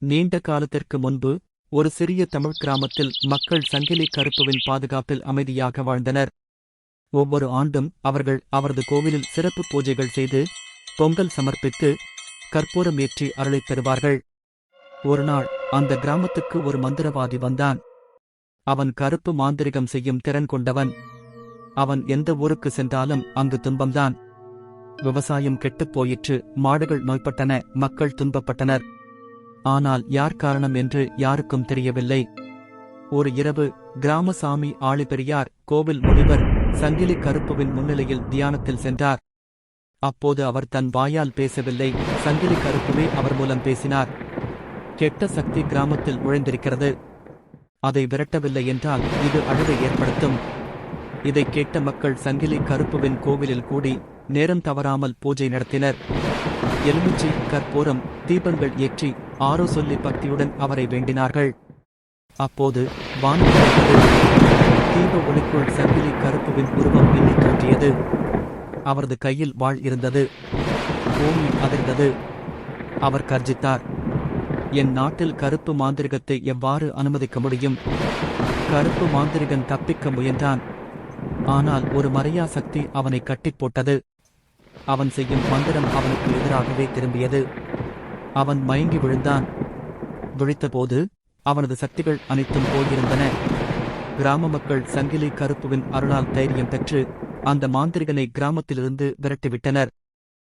நீண்ட காலத்திற்கு முன்பு ஒரு சிறிய தமிழ் கிராமத்தில் மக்கள் சங்கிலி கருப்புவின் பாதுகாப்பில் அமைதியாக வாழ்ந்தனர். ஒவ்வொரு ஆண்டும் அவர்கள் அவரது கோவிலில் சிறப்பு பூஜைகள் செய்து பொங்கல் சமர்ப்பித்து கற்பூரம் ஏற்றி அருளைப் பெறுவார்கள். ஒருநாள் அந்த கிராமத்துக்கு ஒரு மந்திரவாதி வந்தான். அவன் கருப்பு மாந்திரிகம் செய்யும் திறன் கொண்டவன். அவன் எந்த ஊருக்கு சென்றாலும் அங்கு துன்பம்தான். விவசாயம் கெட்டுப் போயிற்று மாடுகள் நோய்பட்டன மக்கள் துன்பப்பட்டனர். ஆனால் யார் காரணம் என்று யாருக்கும் தெரியவில்லை. ஒரு இரவு கிராமசாமி ஆளிபெரியார் கோவில் முனிவர் சங்கிலி கருப்புவின் முன்னிலையில் தியானத்தில் சென்றார். அப்போது அவர் தன் வாயால் பேசவில்லை சங்கிலி கருப்புவே அவர் மூலம் பேசினார். கெட்ட சக்தி கிராமத்தில் நுழைந்திருக்கிறது அதை விரட்டவில்லை என்றால் இது அழுவை ஏற்படுத்தும். இதை கேட்ட மக்கள் சங்கிலி கருப்புவின் கோவிலில் கூடி நேரம் தவறாமல் பூஜை நடத்தினர். எலுமிச்சை கற்பூரம் தீபங்கள் ஏற்றி ஆரோ சொல்லி பக்தியுடன் அவரை வேண்டினார்கள். அப்போது வானம் தீப ஒளிக்குள் சங்கிலி கருப்புவின் உருவம் மின்னி தோன்றியது. அவரது கையில் வாழ் இருந்தது. பூமி அதிர்ந்தது. அவர் கர்ஜித்தார். என் நாட்டில் கருப்பு மாந்திரிகத்தை எவ்வாறு அனுமதிக்க முடியும்? கருப்பு மாந்திரிகன் தப்பிக்க முயன்றான். ஆனால் ஒரு மறையா சக்தி அவனை கட்டிப் போட்டது. அவன் செய்யும் மந்திரம் அவனுக்கு எதிராகவே திரும்பியது. அவன் மயங்கி விழுந்தான். விழித்தபோது அவனது சக்திகள் அனைத்தும் போயிருந்தன. கிராம மக்கள் சங்கிலி கருப்புவின் அருளால் தைரியம் பெற்று அந்த மாந்திரிகனை கிராமத்திலிருந்து விரட்டிவிட்டனர்.